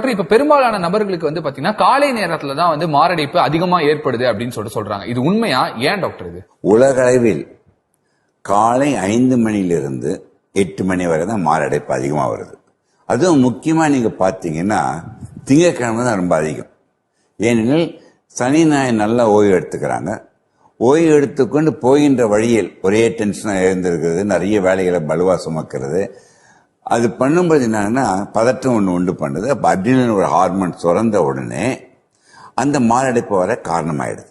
Doctor இப்ப பெரும்பாலான நபர்களுக்கு வந்து பாத்தீங்கன்னா காலை நேரத்துல தான் வந்து மாரடைப்பு அதிகமா ஏற்படுது அப்படின்னு சொல்லிட்டு சொல்றாங்க. இது உண்மையா? ஏன் டாக்டர் இது? உலகளவில் காலை ஐந்து மணியிலிருந்து எட்டு மணி வரை தான் மாரடைப்பு அதிகமாக வருது. அதுவும் முக்கியமாக நீங்கள் பார்த்தீங்கன்னா திங்கக்கிழமை தான் ரொம்ப அதிகம். ஏனெனில் சனி ஞாயிறு நல்லா ஓய்வு எடுத்துக்கிறாங்க. ஓய்வு எடுத்துக்கொண்டு போகின்ற வழியில் ஒரே டென்ஷனாக இருந்திருக்கிறது நிறைய வேலைகளை பலுவா சுமக்கிறது அது பண்ணும்போது என்னன்னா பதட்டம் ஒன்று உண்டு பண்ணுது. அப்போ அட்ரினல் ஒரு ஹார்மோன் சுரந்த உடனே அந்த மாரடைப்பு வர காரணமாயிடுது.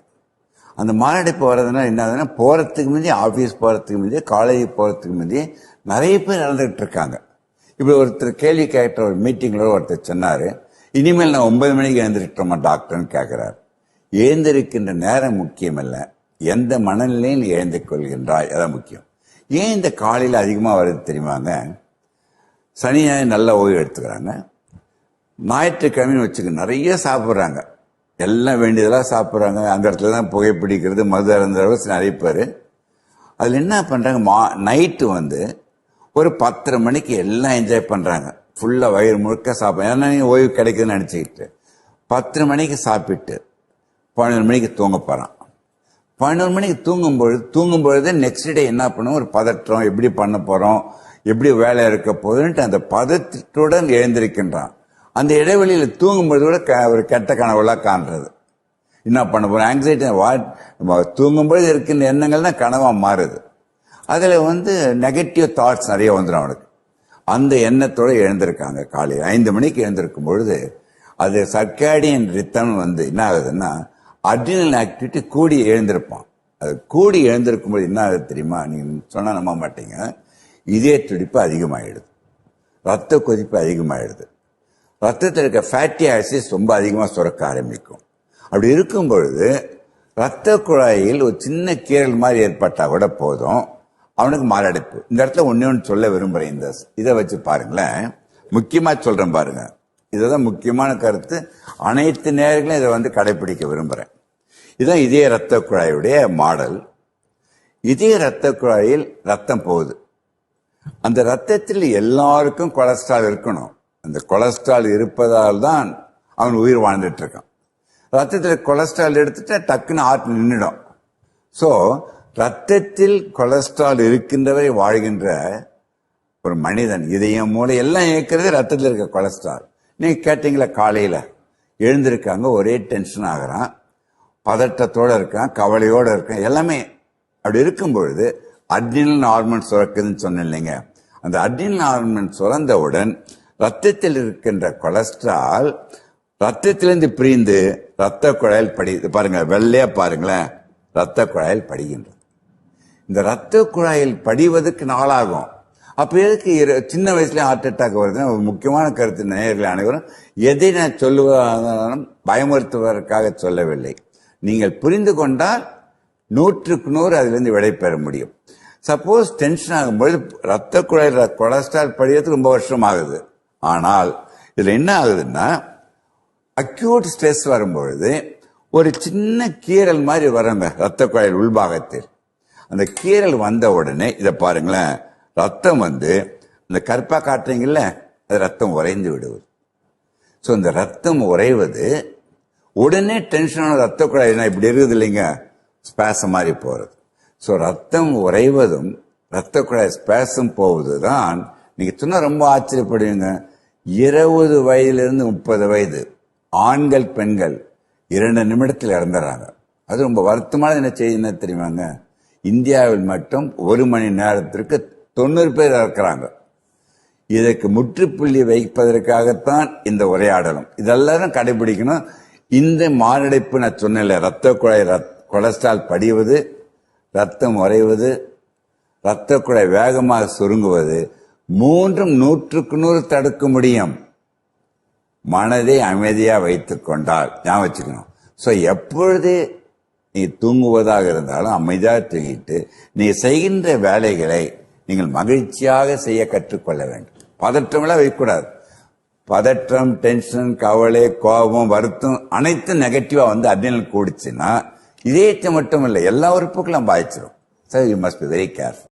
அந்த மாரடைப்பு வர்றதுனால என்ன ஆகுதுன்னா போகிறதுக்கு முந்தைய ஆஃபீஸ் போகிறதுக்கு முந்தைய காலேஜ் போகிறதுக்கு முந்தைய நிறைய பேர் இறந்துகிட்டு இருக்காங்க. இப்படி ஒருத்தர் கேள்வி கேட்ட ஒரு மீட்டிங்கில் ஒருத்தர் சொன்னார் இனிமேல் நான் ஒன்பது மணிக்கு எழுந்திருக்கிறோமா டாக்டர்னு கேட்குறாரு எழுந்திருக்கின்ற நேரம் முக்கியமல்ல. எந்த மனநிலையில் எழுந்து கொள்கின்றாய் அதான் முக்கியம். ஏன் இந்த காலையில் அதிகமாக வருது தெரியுமாங்க? சனி ஞாயிறு நல்ல ஓய்வு எடுத்துக்கிறாங்க. ஞாயிற்றுக்கிழமைன்னு வச்சுக்க நிறைய சாப்பிட்றாங்க. எல்லாம் வேண்டியதெல்லாம் சாப்பிட்றாங்க. அந்த இடத்துல தான் புகைப்பிடிக்கிறது மது அருந்துறவங்க நிறைய பேர். அதில் என்ன பண்ணுறாங்க மா நைட்டு வந்து ஒரு பத்தரை மணிக்கு எல்லாம் என்ஜாய் பண்ணுறாங்க ஃபுல்லாக வயிறு முழுக்க சாப்பிட்றாங்க ஏன்னா நீங்கள் ஓய்வு கிடைக்குதுன்னு நினச்சிக்கிட்டு. பத்தரை மணிக்கு சாப்பிட்டு பன்னெண்டு மணிக்கு தூங்க போகிறான் பன்னெண்டு மணிக்கு தூங்கும் பொழுது நெக்ஸ்ட் டே என்ன பண்ணும் ஒரு பதற்றம் எப்படி பண்ண போகிறோம் எப்படி வேலை இருக்க போகுதுன்ட்டு அந்த பதத்துடன் எழுந்திருக்கின்றான். அந்த இடைவெளியில் தூங்கும்போது கூட க- ஒரு கெட்ட கனவுலாம் காண்றது. என்ன பண்ண போகிறோம் ஆங்ஸைட்டி வா தூங்கும்போது இருக்கின்ற எண்ணங்கள் தான் கனவாக மாறுது. அதில் வந்து நெகட்டிவ் தாட்ஸ் நிறைய வந்துடும் அவனுக்கு. அந்த எண்ணத்தோட எழுந்திருக்காங்க காலையில். ஐந்து மணிக்கு எழுந்திருக்கும் பொழுது அது சர்க்காடியன் ரித்தம் வந்து என்ன ஆகுதுன்னா அட்ரினல் ஆக்டிவிட்டி கூடி எழுந்திருப்பான். அது கூடி எழுந்திருக்கும் போது என்ன ஆகுது தெரியுமா? நீங்கள் சொன்னால் நம்ப மாட்டீங்க. இதய துடிப்பு அதிகமாகிடுது ரத்த கொதிப்பு அதிகமாகிடுது ரத்தத்தில் இருக்க ஃபேட்டி ஆசிட்ஸ் ரொம்ப அதிகமாக சுரக்க ஆரம்பிக்கும். அப்படி இருக்கும் பொழுது ரத்த குழாயில் ஒரு சின்ன கீறல் மாதிரி ஏற்பட்டால் கூட போதும். அவனுக்கு மாரடைப்பு. இந்த இடத்துல ஒன்று ஒன்று சொல்ல விரும்புகிறேன் இந்த இதை வச்சு பாருங்களேன். முக்கியமாக சொல்கிறேன் பாருங்க. இதுதான் முக்கியமான கருத்து. அனைத்து நேரங்களும் இதை வந்து கடைபிடிக்க விரும்புகிறேன் இதுதான் இதய ரத்த குழாயுடைய மாடல். இதய ரத்த குழாயில் ரத்தம் போகுது. அந்த ரத்தத்தில் எல்லாருக்கும் கொலஸ்ட்ரால் இருக்கணும். அந்த கொலஸ்ட்ரால் இருப்பதால் தான் அவன் உயிர் வாழ்ந்துட்டு இருக்கான் ரத்தத்தில் கொலஸ்ட்ரால் எடுத்துட்டா டக்குன்னு ஹார்ட் நின்றுடும் ஸோ ரத்தத்தில் கொலஸ்ட்ரால் இருக்கின்றவரை வாழ்கின்ற ஒரு மனிதன் இதயம் மூளை எல்லாம் இயக்கிறது ரத்தத்தில் இருக்க கொலஸ்ட்ரால். நீங்க கேட்டீங்களா காலையில? எழுந்திருக்காங்க ஒரே டென்ஷன் ஆகுறான். பதட்டத்தோட இருக்கான் கவலையோட இருக்கான் எல்லாமே. அப்படி இருக்கும் பொழுது அட்ரினல் ஹார்மோன் சுரக்குதுன்னு சொன்னேன் இல்லைங்க அந்த அட்ரினல் ஹார்மோன் சுரந்தவுடன் ரத்தத்தில் இருக்கின்ற கொலஸ்ட்ரால் ரத்தத்திலிருந்து பிரிந்து ரத்த குழாயில் படி பாருங்க வெள்ளையா பாருங்களேன். ரத்த குழாயில் படிகின்றது. இந்த ரத்த குழாயில் படிவதற்கு நாளாகும். அப்போ எதுக்கு சின்ன வயசுல ஹார்ட் அட்டாக் வருதுன்னா ஒரு முக்கியமான கருத்து நேயர்கள் அனைவரும் எதை நான் சொல்லுவதாலும் பயமுறுத்துவதற்காக சொல்லவில்லை. நீங்கள் புரிந்து கொண்டால் நூற்றுக்கு நூறு அதிலிருந்து விடை பெற முடியும். சப்போஸ் டென்ஷன் ஆகும்போது ரத்த குழாயில் கொலஸ்ட்ரால் படிவதுக்கு ரொம்ப வருஷம் ஆகுது ஆனால் இதில் என்ன ஆகுதுன்னா அக்யூட் ஸ்ட்ரெஸ் வரும்பொழுது ஒரு சின்ன கீறல் மாதிரி வருங்க ரத்த குழாயில் உள்பாகத்தில். அந்த கீறல் வந்த உடனே இதை பாருங்களேன் ரத்தம் வந்து இந்த கற்பா காட்டுறீங்கல்ல அது ரத்தம் உறைந்து விடுவது. ஸோ இந்த ரத்தம் உறைவது உடனே டென்ஷனான ரத்த குழாய் இப்படி இருக்குது இல்லைங்க ஸ்பேச மாதிரி போகிறது ஸோ ரத்தம் உறைவதும் ரத்த குழாய் ஸ்பேஸும் போவது தான் நீங்க சொன்னா ரொம்ப ஆச்சரியப்படுவீங்க. இருபது வயதிலிருந்து முப்பது வயது ஆண்கள் பெண்கள் இரண்டு நிமிடத்தில் இறந்துறாங்க. அது ரொம்ப வருத்தமான என்ன செய்தி என்ன தெரியுமாங்க? இந்தியாவில் மட்டும் ஒரு மணி நேரத்திற்கு தொண்ணூறு பேர் இறக்குறாங்க. இதற்கு முற்றுப்புள்ளி வைப்பதற்காகத்தான் இந்த உரையாடலும். இதெல்லாம் கடைபிடிக்கணும். இந்த மாரடைப்பு நான் சொன்னேன்ல ரத்த குழாய் ரத்- கொலஸ்ட்ரால் படிவது ரத்தம் உறைவது ரத்த வேகமாக சுருங்குவது மூன்றும் நூற்றுக்கு நூறு தடுக்க முடியும். மனதை அமைதியாக வைத்துக் கொண்டால் ஞாபகம் வச்சுக்கணும். ஸோ எப்பொழுது நீ தூங்குவதாக இருந்தாலும் அமைதியாக தூங்கிட்டு நீ செய்கின்ற வேலைகளை நீங்கள் மகிழ்ச்சியாக செய்ய கற்றுக்கொள்ள வேண்டும். பதற்றமெல்லாம் வைக்கக்கூடாது. பதற்றம் டென்ஷன் கவலை கோபம் வருத்தம் அனைத்தும் நெகட்டிவாக வந்து அதில் கூடிச்சுன்னா இதயத்தை மட்டும் இல்லை எல்லா உறுப்புகளும் பாதிச்சிடும் sir you must be very careful